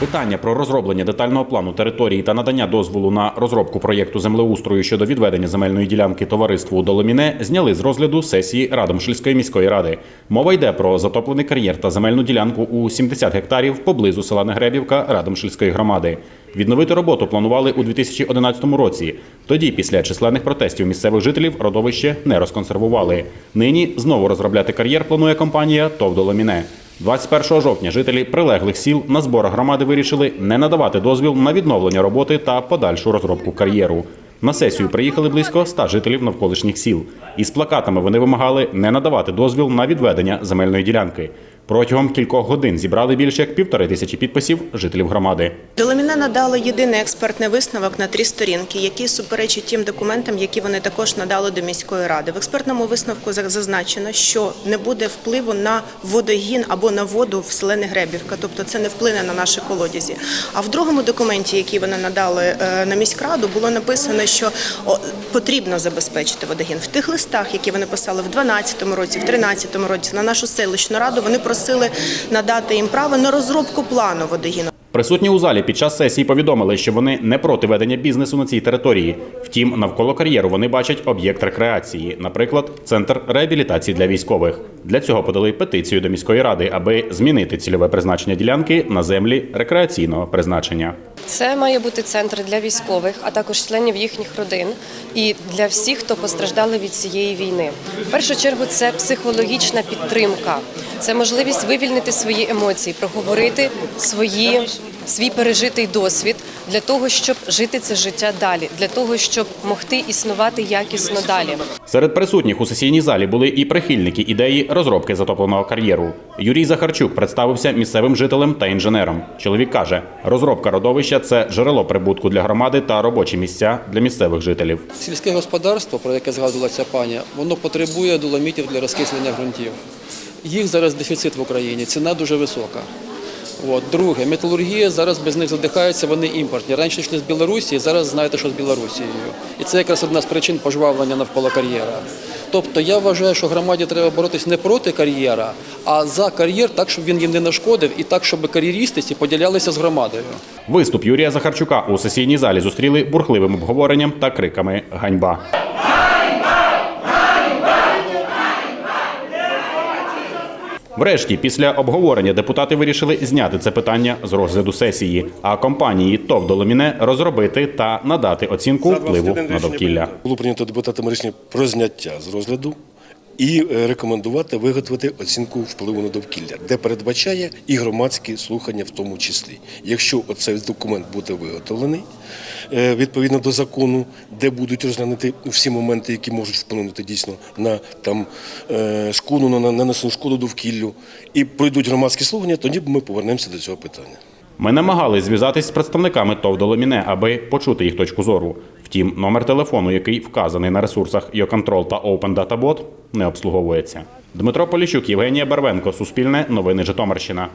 Питання про розроблення детального плану території та надання дозволу на розробку проєкту землеустрою щодо відведення земельної ділянки товариству Доломіне зняли з розгляду сесії Радомишльської міської ради. Мова йде про затоплений кар'єр та земельну ділянку у 70 гектарів поблизу села Негребівка Радомишльської громади. Відновити роботу планували у 2011 році. Тоді, після численних протестів місцевих жителів, родовище не розконсервували. Нині знову розробляти кар'єр планує компанія ТОВ «Доломіне». 21 жовтня жителі прилеглих сіл на зборах громади вирішили не надавати дозвіл на відновлення роботи та подальшу розробку кар'єру. На сесію приїхали близько 100 жителів навколишніх сіл. Із плакатами вони вимагали не надавати дозвіл на відведення земельної ділянки. Протягом кількох годин зібрали більше як півтори тисячі підписів жителів громади. Доломіна надала єдиний експертний висновок на три сторінки, який суперечить тим документам, які вони також надали до міської ради. В експертному висновку зазначено, що не буде впливу на водогін або на воду в селені Гребівка, тобто це не вплине на наші колодязі. А в другому документі, який вони надали е, на міськраду, було написано, що потрібно забезпечити водогін. В тих листах, які вони писали в 2012 році, в 2013 році на нашу селищну раду, вони просили надати їм право на розробку плану водогіну. Присутні у залі під час сесії повідомили, що вони не проти ведення бізнесу на цій території. Втім, навколо кар'єру вони бачать об'єкт рекреації, наприклад, центр реабілітації для військових. Для цього подали петицію до міської ради, аби змінити цільове призначення ділянки на землі рекреаційного призначення. Це має бути центр для військових, а також членів їхніх родин і для всіх, хто постраждали від цієї війни. В першу чергу це психологічна підтримка, це можливість вивільнити свої емоції, проговорити свої. Свій пережитий досвід для того, щоб жити це життя далі, для того, щоб могти існувати якісно далі. Серед присутніх у сесійній залі були і прихильники ідеї розробки затопленого кар'єру. Юрій Захарчук представився місцевим жителем та інженером. Чоловік каже, розробка родовища це джерело прибутку для громади та робочі місця для місцевих жителів. Сільське господарство, про яке згадувалася пані, воно потребує доломітів для розкислення ґрунтів. Їх зараз дефіцит в Україні, ціна дуже висока. От. Друге, металургія зараз без них задихається, вони імпортні. Раніше йшли з Білорусі, зараз знаєте, що з Білорусією. І це якраз одна з причин пожвавлення навколо кар'єра. Тобто я вважаю, що громаді треба боротися не проти кар'єра, а за кар'єр так, щоб він їм не нашкодив, і так, щоб кар'єристи ці поділялися з громадою. Виступ Юрія Захарчука у сесійній залі зустріли бурхливим обговоренням та криками Ганьба. Врешті, після обговорення депутати вирішили зняти це питання з розгляду сесії, а компанії ТОВ «Доломіне» розробити та надати оцінку впливу на довкілля. Було прийнято депутатами рішення про зняття з розгляду і е, рекомендувати виготовити оцінку впливу на довкілля, де передбачає і громадські слухання в тому числі. Якщо оцей документ буде виготовлений е, відповідно до закону, де будуть розглянути всі моменти, які можуть вплинути дійсно на там е, шкоду, на нанесену шкоду довкіллю, і пройдуть громадські слухання, тоді ми повернемося до цього питання. Ми намагались зв'язатись з представниками ТОВ «Доломіне», аби почути їх точку зору. Втім, номер телефону, який вказаний на ресурсах «Йоконтрол» та Open Data Bot, не обслуговується. Дмитро Поліщук, Євгенія Барвенко, Суспільне, Новини Житомирщина.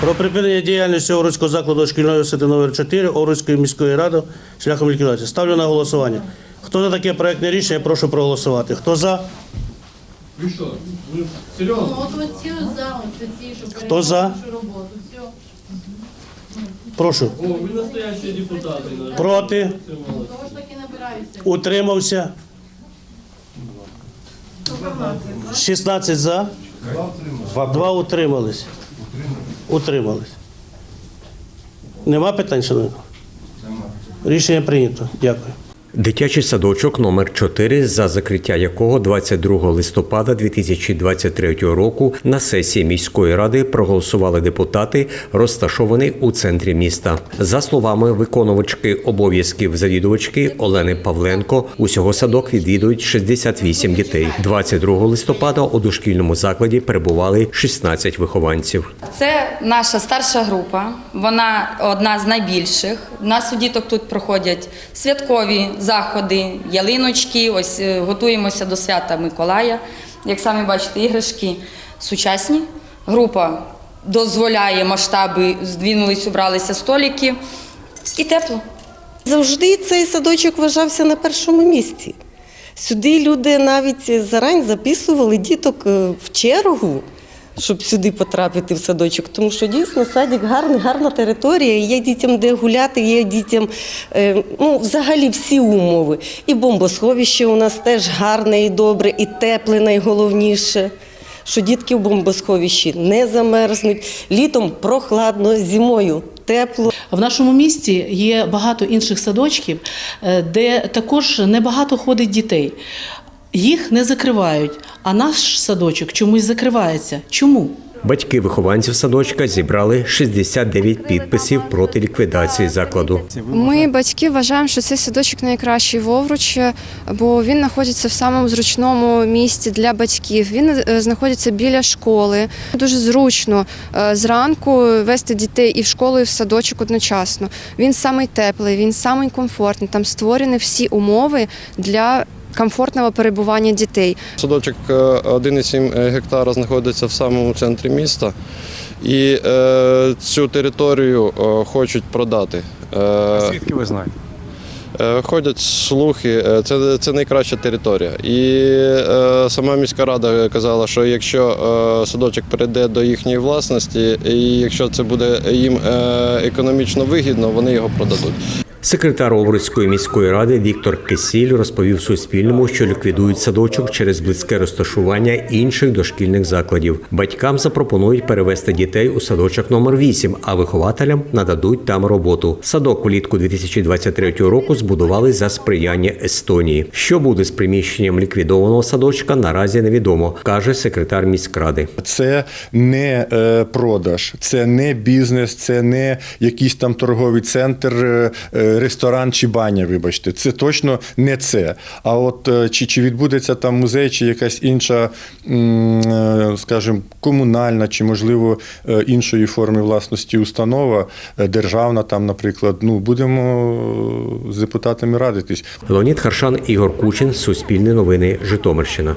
Про припинення діяльності Овруцького закладу шкільної освіти номер 4 Овруцької міської ради шляхом ліквідації. Ставлю на голосування. Хто за таке проектне рішення, прошу проголосувати. Хто за? Оці за, от Хто за? Прошу. Проти? Утримався? 16 за? Два утримались. Утримались. Нема питань, шановні? Рішення прийнято. Дякую. Дитячий садочок номер 4 за закриття якого 22 листопада 2023 року на сесії міської ради проголосували депутати, розташований у центрі міста. За словами виконувачки обов'язків завідувачки Олени Павленко, усього садок відвідують 68 дітей. 22 листопада у дошкільному закладі перебували 16 вихованців. Це наша старша група, вона одна з найбільших. У нас у діток тут проходять святкові заходи, ялиночки. Ось е, готуємося до свята Миколая. Як самі бачите, іграшки сучасні. Група дозволяє масштаби, здвинулись, убралися столики і тепло. Завжди цей садочок вважався на першому місці. Сюди люди навіть зарань записували діток е, в чергу щоб сюди потрапити в садочок, тому що дійсно садик гарний, гарна територія. Є дітям де гуляти, є дітям е, ну, взагалі всі умови. І бомбосховище у нас теж гарне і добре, і тепле найголовніше. Що дітки в бомбосховищі не замерзнуть, літом прохладно, зимою тепло. В нашому місті є багато інших садочків, е, де також небагато ходить дітей. Їх не закривають, а наш садочок чомусь закривається. Чому? Батьки вихованців садочка зібрали 69 підписів проти ліквідації закладу. Ми, батьки, вважаємо, що цей садочок найкращий в Овруч, бо він знаходиться в самому зручному місці для батьків. Він е, знаходиться біля школи. Дуже зручно е, зранку вести дітей і в школу, і в садочок одночасно. Він самий теплий, він самий комфортний. Там створені всі умови для комфортного перебування дітей. Садочок е, 1,7 гектара знаходиться в самому центрі міста, і е, цю територію е, хочуть продати. Е, Звідки ви знаєте? е, Ходять слухи, е, це, це найкраща територія. І е, сама міська рада казала, що якщо е, садочок перейде до їхньої власності, і якщо це буде їм е, економічно вигідно, вони його продадуть. Секретар Овруцької міської ради Віктор Кисіль розповів Суспільному, що ліквідують садочок через близьке розташування інших дошкільних закладів. Батькам запропонують перевести дітей у садочок номер 8, а вихователям нададуть там роботу. Садок влітку 2023 року збудували за сприяння Естонії. Що буде з приміщенням ліквідованого садочка, наразі невідомо, каже секретар міськради. Це не е, продаж, це не бізнес, це не якийсь там торговий центр, е, е, ресторан чи баня. Вибачте, це точно не це. А от е, чи, чи відбудеться там музей, чи якась інша, е, скажімо, комунальна, чи можливо е, іншої форми власності установа, державна там, наприклад, ну будемо з депутатами радитись. Леонід Харшан, Ігор Кучин, Суспільне новини, Житомирщина.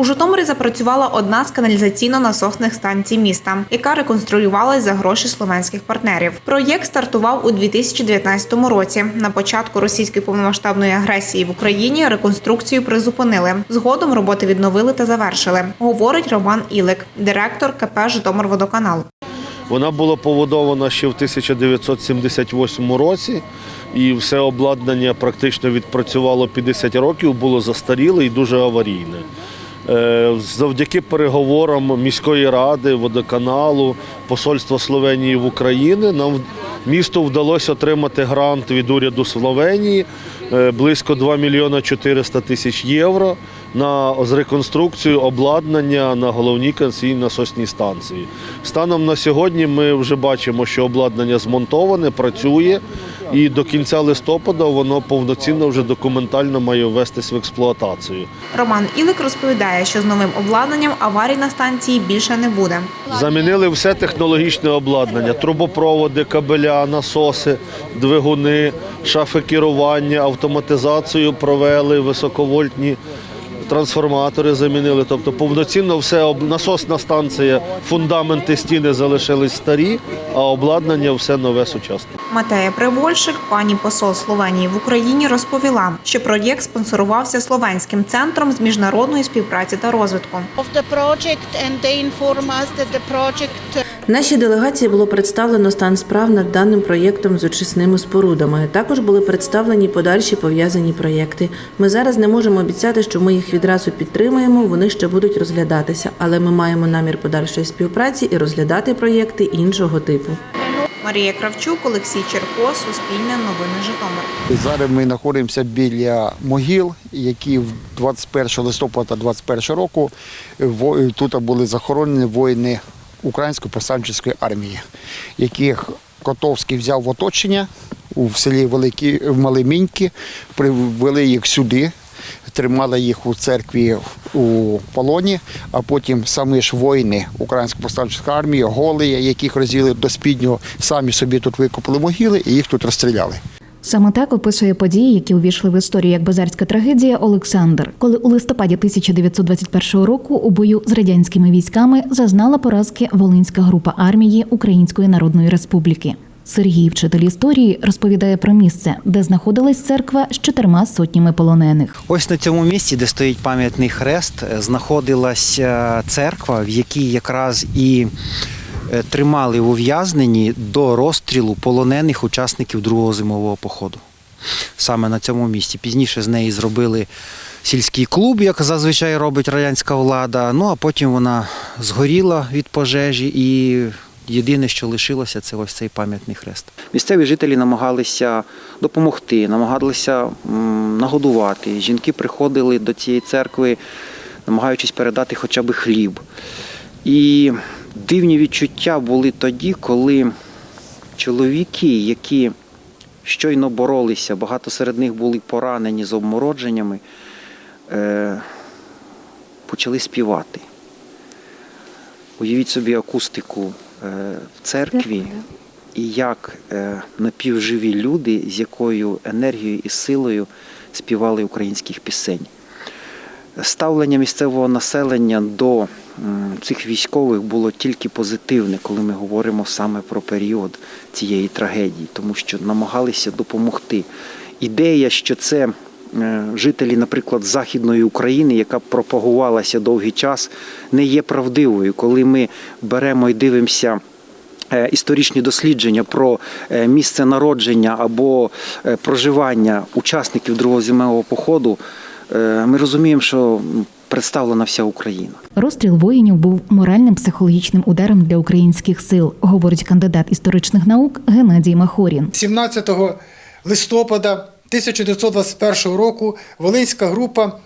У Житомирі запрацювала одна з каналізаційно-насосних станцій міста, яка реконструювалась за гроші словенських партнерів. Проєкт стартував у 2019 році. На початку російської повномасштабної агресії в Україні реконструкцію призупинили. Згодом роботи відновили та завершили. Говорить Роман Ілик, директор КП Житомирводоканал. Вона була побудована ще в 1978 році, і все обладнання практично відпрацювало 50 років, було застаріле і дуже аварійне. Е, Завдяки переговорам міської ради, водоканалу, посольства Словенії в Україні нам місту вдалося отримати грант від уряду Словенії е, близько 2 мільйона 400 тисяч євро на реконструкцію обладнання на головній канційній насосній станції. Станом на сьогодні ми вже бачимо, що обладнання змонтоване, працює, і до кінця листопада воно повноцінно вже документально має ввестись в експлуатацію. Роман Ілик розповідає, що з новим обладнанням аварій на станції більше не буде. Замінили все технологічне обладнання: трубопроводи, кабеля, насоси, двигуни, шафи керування, автоматизацію провели, високовольтні трансформатори замінили. Тобто повноцінно все насосна станція, фундаменти стіни залишились старі, а обладнання все нове сучасне. Матея Привольшик, пані посол Словенії в Україні, розповіла, що проєкт спонсорувався словенським центром з міжнародної співпраці та розвитку. Нашій делегації було представлено стан справ над даним проєктом з очисними спорудами. Також були представлені подальші пов'язані проєкти. Ми зараз не можемо обіцяти, що ми їх відразу підтримаємо. Вони ще будуть розглядатися, але ми маємо намір подальшої співпраці і розглядати проєкти іншого типу. Марія Кравчук, Олексій Черко, Суспільне новини Житомир. Зараз ми знаходимося біля могил, які в 21 листопада 21 року тут були захоронені воїни Української повстанчої армії, яких Котовський взяв в оточення у селі Великі Мали Міньки, привели їх сюди. Тримали їх у церкві у полоні, а потім самі ж воїни Української повстанчої армії, голи, яких розділи до спіднього, самі собі тут викопали могили і їх тут розстріляли. Саме так описує події, які увійшли в історію як базарська трагедія Олександр, коли у листопаді 1921 року у бою з радянськими військами зазнала поразки Волинська група армії Української Народної Республіки. Сергій, вчитель історії, розповідає про місце, де знаходилась церква з чотирма сотнями полонених. Ось на цьому місці, де стоїть пам'ятний хрест, е, знаходилася церква, в якій якраз і е, тримали в ув'язненні до розстрілу полонених учасників другого зимового походу. Саме на цьому місці. Пізніше з неї зробили сільський клуб, як зазвичай робить радянська влада. Ну а потім вона згоріла від пожежі і. Єдине, що лишилося, це ось цей пам'ятний хрест. Місцеві жителі намагалися допомогти, намагалися нагодувати. Жінки приходили до цієї церкви, намагаючись передати хоча б хліб. І дивні відчуття були тоді, коли чоловіки, які щойно боролися, багато серед них були поранені з обмородженнями, е, почали співати. Уявіть собі акустику в церкві і як е, напівживі люди, з якою енергією і силою співали українських пісень. Ставлення місцевого населення до цих військових було тільки позитивне, коли ми говоримо саме про період цієї трагедії, тому що намагалися допомогти. Ідея, що це е, жителі, наприклад, Західної України, яка пропагувалася довгий час, не є правдивою. Коли ми беремо і дивимося е, історичні дослідження про е, місце народження або е, проживання учасників Другого зимового походу, е, ми розуміємо, що представлена вся Україна. Розстріл воїнів був моральним психологічним ударом для українських сил, говорить кандидат історичних наук Геннадій Махорін. 17 листопада 1921 року Волинська група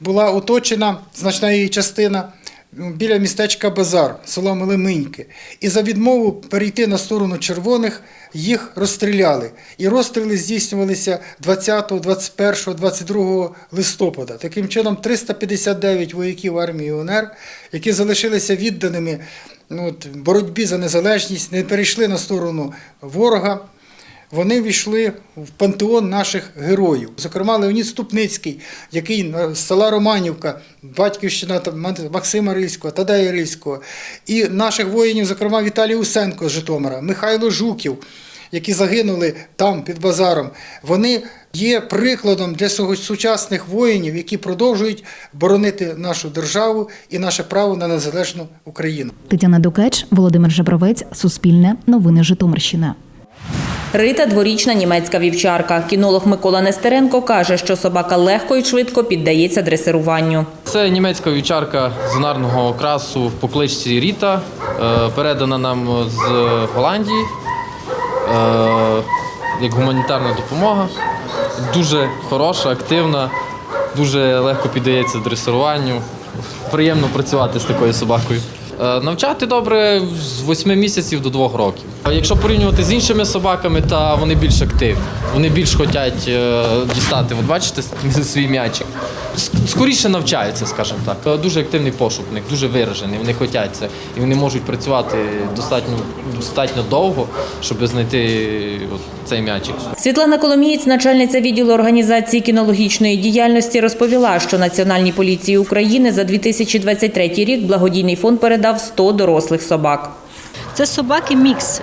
була оточена, значна її частина, біля містечка Базар, село Милиминьки. І за відмову перейти на сторону червоних їх розстріляли. І розстріли здійснювалися 20, 21, 22 листопада. Таким чином, 359 вояків армії УНР, які залишилися відданими ну, от, боротьбі за незалежність, не перейшли на сторону ворога. Вони війшли в пантеон наших героїв. Зокрема, Леонід Ступницький, який з села Романівка, батьківщина Максима Рильського, Тадея Рильського, і наших воїнів, зокрема Віталій Усенко з Житомира, Михайло Жуків, які загинули там під базаром. Вони є прикладом для сучасних воїнів, які продовжують боронити нашу державу і наше право на незалежну Україну. Тетяна Дукач, Володимир Жабровець, Суспільне, Новини Житомирщина. Рита дворічна німецька вівчарка. Кінолог Микола Нестеренко каже, що собака легко і швидко піддається дресируванню. Це німецька вівчарка зонарного окрасу по кличці Ріта, е, передана нам з Голландії е, як гуманітарна допомога. Дуже хороша, активна, дуже легко піддається дресируванню. Приємно працювати з такою собакою. Е, Навчати добре з 8 місяців до 2 років. Якщо порівнювати з іншими собаками, то вони більш активні. Вони більш хочуть е, дістати. От бачите свій м'ячик. Скоріше навчаються, скажімо так. Е, Дуже активний пошук в них, дуже виражений. Вони хочуть це. І вони можуть працювати достатньо, достатньо довго, щоб знайти от цей м'ячик. Світлана Коломієць, начальниця відділу організації кінологічної діяльності, розповіла, що Національній поліції України за 2023 рік благодійний фонд передав 100 дорослих собак. Це собаки мікси.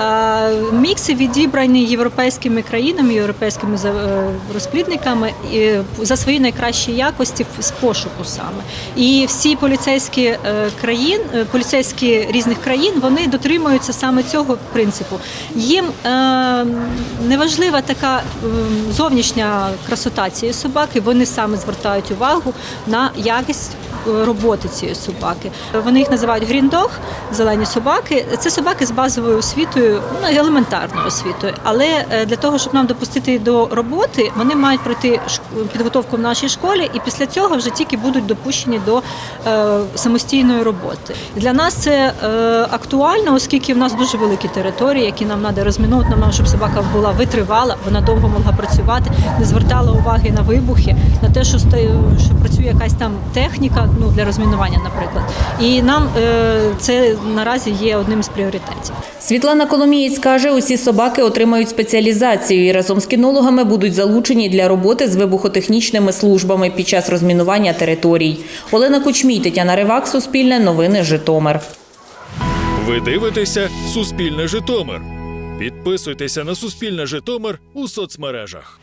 Е, Мікси відібрані європейськими країнами, європейськими е, розплідниками за свої найкращі якості з пошуку саме. І всі поліцейські е, країн, е, поліцейські різних країн, вони дотримуються саме цього принципу. Їм е, неважлива така е, зовнішня красота цієї собаки, вони саме звертають увагу на якість е, роботи цієї собаки. Вони їх називають гріндог, зелені собаки. Це собаки з базовою освітою, ну елементарною освітою. Але е, для того, щоб нам допустити до роботи, вони мають пройти підготовку в нашій школі, і після цього вже тільки будуть допущені до е, самостійної роботи. Для нас це е, актуально, оскільки в нас дуже великі території, які нам треба розмінувати. Нам щоб собака була витривала, вона довго могла працювати, не звертала уваги на вибухи, на те, що працює якась там техніка, ну для розмінування, наприклад. І нам е, це наразі є одним з пріоритетів. Світлана Коломієць каже, усі собаки отримають спеціалізацію і разом з кінологами будуть залучені для роботи з вибухотехнічними службами під час розмінування територій. Олена Кучмій, Тетяна Ривак, Суспільне, Новини Житомир. Ви дивитеся Суспільне Житомир. Підписуйтеся на Суспільне Житомир у соцмережах.